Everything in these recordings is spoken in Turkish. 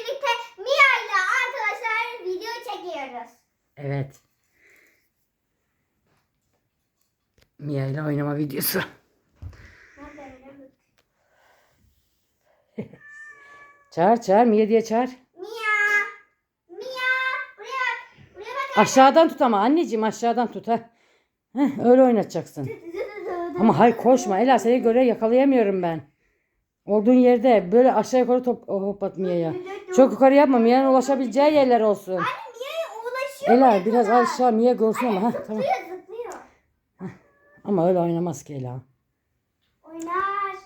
birlikte Mia ile arkadaşlar video çekiyoruz. Evet. Mia ile oynama videosu. Çağır çağır Mia diye çağır. Mia. Mia. Buraya bak. Buraya bak. Aşağıdan tut ama anneciğim aşağıdan tut ha. Heh, öyle oynatacaksın. Ama hayır koşma Ela seni göre yakalayamıyorum ben. Olduğun yerde böyle aşağı yukarı top oh, hoppat Mia'ya. Çok yukarı yapma Mia'nın ulaşabileceği yerler olsun. Anne Mia'ya ulaşıyor. Ela biraz aşağı Mia görsün ama. Ha, tamam. Zıplıyor zıplıyor. Ama öyle oynamaz ki Ela. Oynar.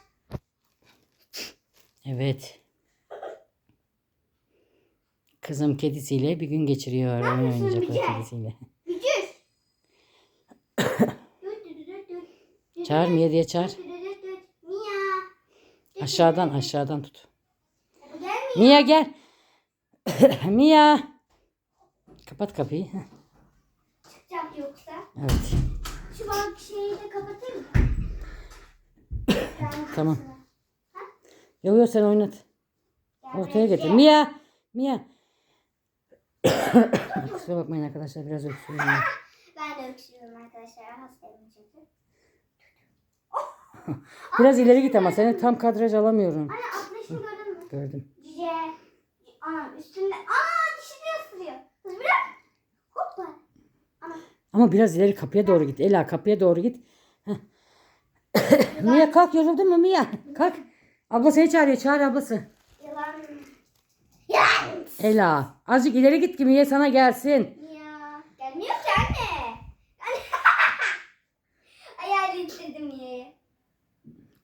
Evet. Kızım kedisiyle bir gün geçiriyor. Oyun yapıyorsun oynayacak o Bice? kedisiyle. Gücüz. Çağır Mia diye çağır. Mia. Aşağıdan aşağıdan tut. Mia gel. Mia. Kapat kapıyı. Çıkacak yoksa. Evet. Şu bak şeyi de kapatır mı? Tamam. Yok yok sen oynat. Ortaya getir. Mia. Mia. Kusura bakmayın arkadaşlar biraz öksürüyorum. Ben de öksürüyorum arkadaşlar. Hastayım çünkü. Biraz ileri git ama seni tam kadraj alamıyorum. Anne atmışım gördün mü? Gördüm. Ana üstünde. Aa dişini ısırıyor. Kız bırak. Hoppa. Ana. Ama biraz ileri kapıya doğru git. Ela kapıya doğru git. Mia kalk yoruldun mu Mia? Kalk. Abla seni çağırıyor. Çağır ablası. Ela azıcık ileri git ki Mia sana gelsin. Ya. Gelmiyor ki anne. Anne. Hayal ettirdim ya.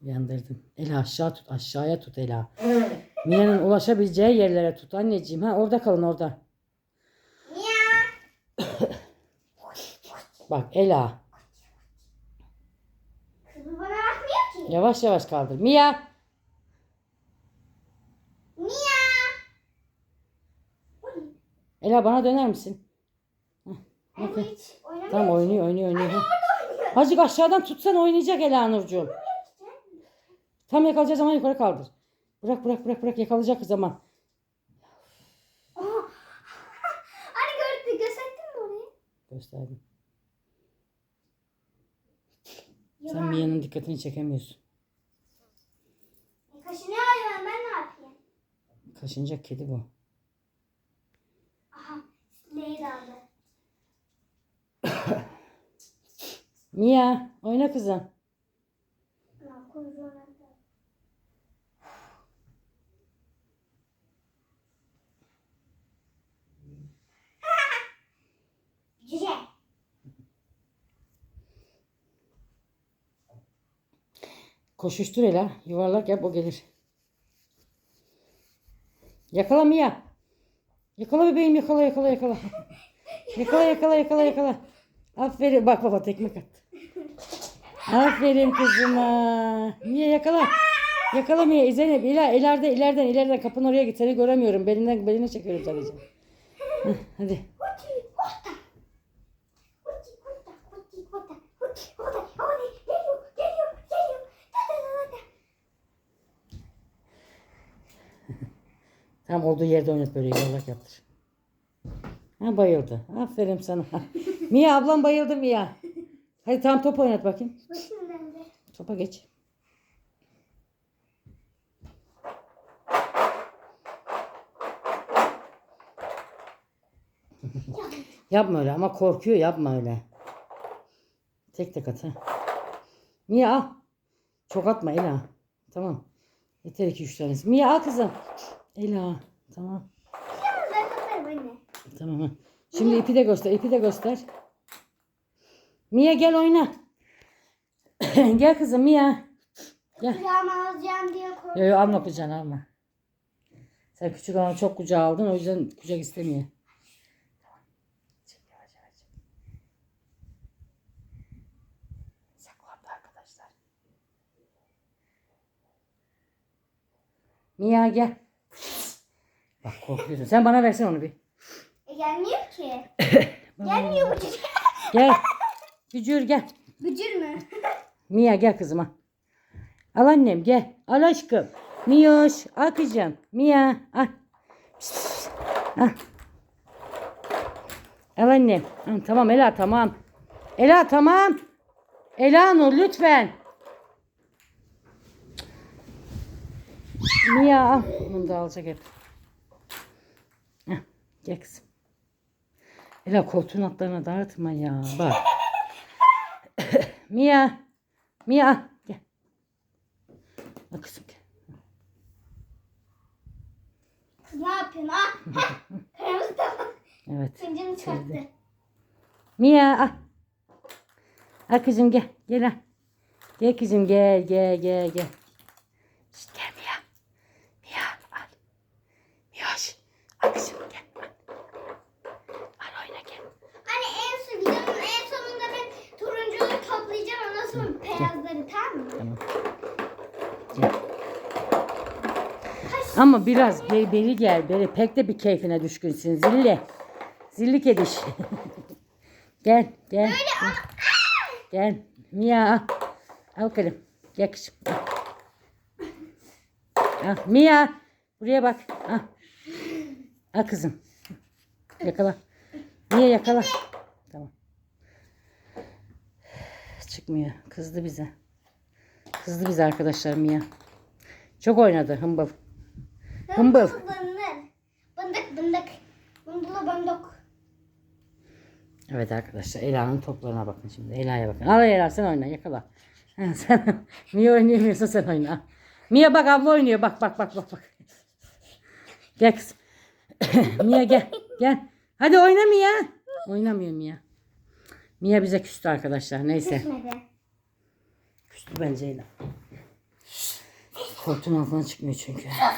Yandırdım. Ela aşağı tut. Aşağıya tut Ela. Mia'nın ulaşabileceği yerlere tut anneciğim. Ha orada kalın orada. Mia. Bak Ela. Kızı bana bakmıyor ki. Yavaş yavaş kaldır. Mia. Mia. Ela bana döner misin? Ama hiç oynamıyor. Tamam oynuyor oynuyor oynuyor. Ha. oynuyor. Azıcık aşağıdan tutsan oynayacak Ela Nurcuğum. Tam yakalayacağı zaman yukarı kaldır. Bırak bırak bırak bırak yakalayacak zaman. Aha. Anne gördü. Gösterdin mi orayı? Gösterdim. Sen. Mia'nın dikkatini çekemiyorsun. Kaşınıyor hayvan. Ben ne yapayım? Kaşınacak kedi bu. Aha. Neyi de aldı. Mia oyna kızım. Koşuştur Ela. Yuvarlak yap o gelir. Yakala Mia. Yakala bebeğim yakala yakala yakala. yakala yakala yakala yakala. Aferin. Bak baba tekme attı. Aferin kızıma. Mia yakala. Yakala Mia. Zeynep ila ileride ileriden ileriden kapının oraya git. Seni göremiyorum. Belinden beline çekiyorum sadece. Hadi. Tam olduğu yerde oynat böyle yuvarlak yaptır. Ha bayıldı. Aferin sana. Mia ablam bayıldı Mia. Hadi tam top oynat bakayım. Topa geç. yapma öyle ama korkuyor yapma öyle. Tek tek at ha. Mia al. Çok atma Ela. Tamam. Yeter iki üç tanesi. Mia al kızım. Ela. Tamam. Tamam. Şimdi ipi de göster. ipi de göster. Mia gel oyna. gel kızım Mia. Gel. Kucağıma alacağım diye korktum. Yo yo alma kucağına alma. Sen küçük olanı çok kucağa aldın o yüzden kucak istemiyor. Mia gel. Bak korkuyorsun. Sen bana versen onu bir. E, gelmiyor ki. Gelmiyor bu çocuk. Gel. Bücür gel. Bücür mü? Mia gel kızıma. Al annem gel. Al aşkım. Miyoş al kızım. Mia al. Hah. Al annem. Ha, tamam Ela tamam. Ela tamam. Ela Nur lütfen. Mia al. Bunu da alacak hep. Kızım. Ela koltuğun altlarına dağıtma ya. Bak. Mia. Mia. Gel. Al kızım gel. Kız ne yapıyorsun ha? Heh, Kırmızı tamam. Evet. Fincanı çıkarttı. Mia al. Al kızım gel. Gel al. Gel kızım gel gel gel gel. Şişt, gel Mia. Mia al. Mia şişt. Al kızım gel. Al. Al oyna gel. Hani en son videonun en sonunda ben turuncuları toplayacağım ondan sonra beyazları tamam. Ama biraz be- beri gel. Beri pek de bir keyfine düşkünsün. Zilli. Zilli kediş. gel gel. Gel. gel. Mia al. Al bakalım. Gel kızım. Al. Mia. Buraya bak. Al. Al kızım. Yakala. Mia yakala. Tamam. Çıkmıyor. Kızdı bize. Kızdı bize arkadaşlar Mia. Çok oynadı hımbıl. Hımbıl. Bındık bındık. Bındılı bındık. Evet arkadaşlar Ela'nın toplarına bakın şimdi. Ela'ya bakın. Al Ela sen oyna yakala. Sen Mia oynayamıyorsa sen oyna. Mia bak abla oynuyor. Bak bak bak bak bak. Gel kızım. Mia gel. Gel. Hadi oyna Mia. Oynamıyor Mia. Mia bize küstü arkadaşlar. Neyse. Düşmedi. Küstü bence Ela. Koltuğun altına çıkmıyor çünkü. Ha,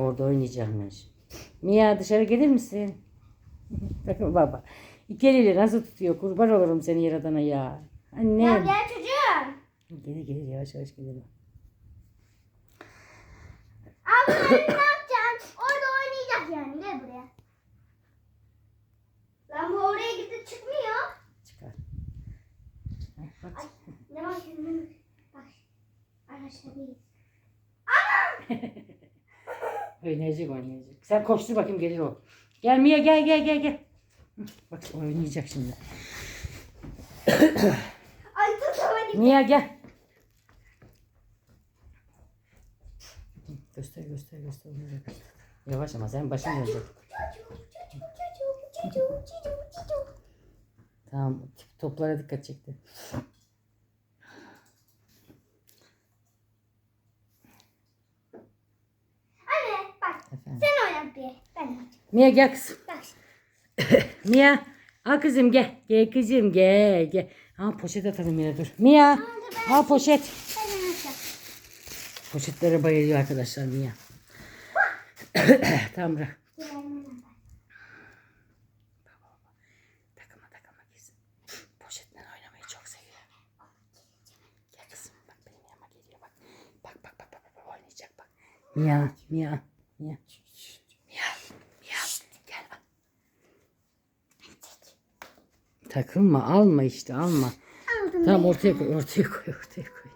orada şimdi. Mia dışarı gelir misin? Baba. İki eliyle nasıl tutuyor? Kurban olurum seni yaradana ya. Ya Annem. gel çocuğum. Gelir gelir yavaş yavaş gelir. Abla ne yapacaksın? Orada oynayacak yani. Gel buraya. Lan bu oraya gidip çıkmıyor. Ay ne var şimdi? Bak. Arkadaşlar değil. Oynayacak oynayacak. Sen koştur bakayım gelir o. Gel Mia gel gel gel gel. Bak oynayacak şimdi. Ay tutamadım. Mia gel. Göster göster göster. Yavaş ama sen başın dönecek. Tamam toplara dikkat çekti. Anne bak Efendim. sen oynat bir. Ben oynayacağım. Mia gel kızım. Bak. Mia. Al kızım gel. Gel kızım gel gel. Ha poşet atalım yine dur. Mia. Al poşet. Poşetlere bayılıyor arkadaşlar Mia. tamam bırak. Takıma takıma gitsin. Poşetle oynamayı çok seviyor. Gel kızım bak benim yanıma geliyor bak. Bak bak bak bak, bak oynayacak bak. Mia Mia Mia. Mia Mia gel bak. Takılma alma işte alma. Aldım. Tamam ortaya koy ortaya koy ortaya koy.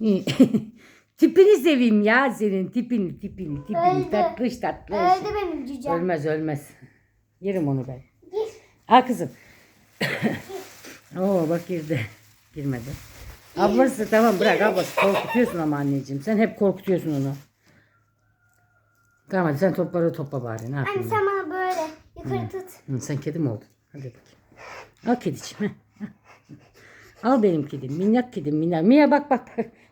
Tipini seveyim ya senin tipini tipini tipini Öldü. tatlış tatlış. Öldü benim cücem. Ölmez ölmez. Yerim onu ben. Gir. Al kızım. Oo bak girdi. Girmedi. Ablası tamam bırak ablası. Korkutuyorsun ama anneciğim. Sen hep korkutuyorsun onu. Tamam hadi sen topları topla bari. Ne Anne yapayım? sen bana böyle yukarı tut. Hı, sen kedi mi oldun? Hadi bakayım. Al kediciğim. heh. Al benim kedim. Minnak kedim. Minnak. Mia bak bak.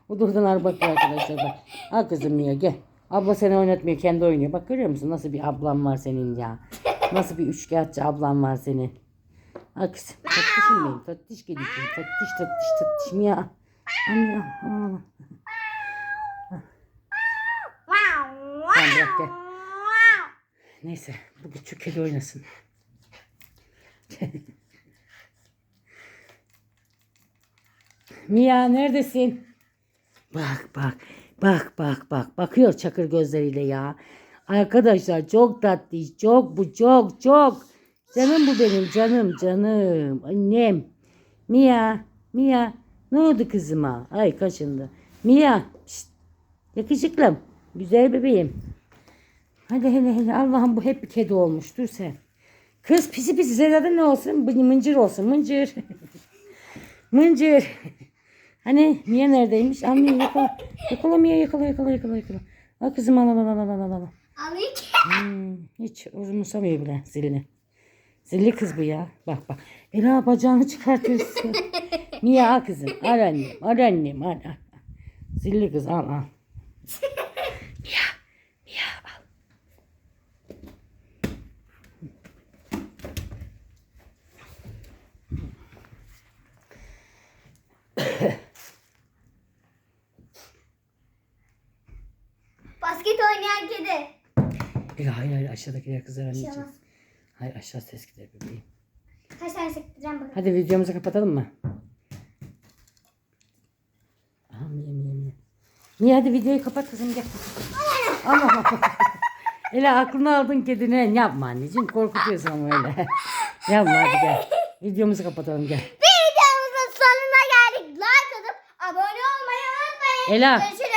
O da oradan ar bakıyor arkadaşlar bak. Al kızım Mia gel. Abla seni oynatmıyor. Kendi oynuyor. Bak görüyor musun? Nasıl bir ablam var senin ya. Nasıl bir üçkağıtçı ablam var senin. Al kızım. Tatlışım benim. Tatlış kediciğim. Tatlış tatlış tatlış. Mia. Mia. al. Tamam bırak gel. Neyse. Bu küçük kedi oynasın. Mia neredesin? Bak bak. Bak bak bak. Bakıyor çakır gözleriyle ya. Arkadaşlar çok tatlı. Çok bu çok çok. Canım bu benim canım canım. Annem. Mia. Mia. Ne oldu kızıma? Ay kaşındı. Mia. Şşt. Yakışıklım. Güzel bebeğim. Hadi hele hele Allah'ım bu hep bir kedi olmuş. Dur sen. Kız pisi pisi adın ne olsun? Mıncır olsun. Mıncır. mıncır. Hani Mia neredeymiş? Al Mia yakala. Yakala Mia yakala yakala yakala yakala. Al kızım al al al al al al. al. Alayım. Hmm, hiç umursamıyor bile zilini. Zilli kız bu ya. Bak bak. Ela bacağını çıkartıyorsun. Mia al kızım. Al annem. Al annem. Al al. Zilli kız al al. Basket oynayan kedi. Ela hayır hayır aşağıdakiler kızar Bir şey anneciğim. olmaz. Hayır aşağı ses gider bebeğim. Kaç tane sektireceğim bakalım. Hadi videomuzu kapatalım mı? Aha Mia Mia Mia. Mia hadi videoyu kapat kızım gel. Allah Allah. Ela aklını aldın kedine. Yapma anneciğim korkutuyorsun ama öyle. Yapma hadi gel. Videomuzu kapatalım gel. Bir videomuzun sonuna geldik. Like atıp abone olmayı unutmayın. Ela Görüşürüz.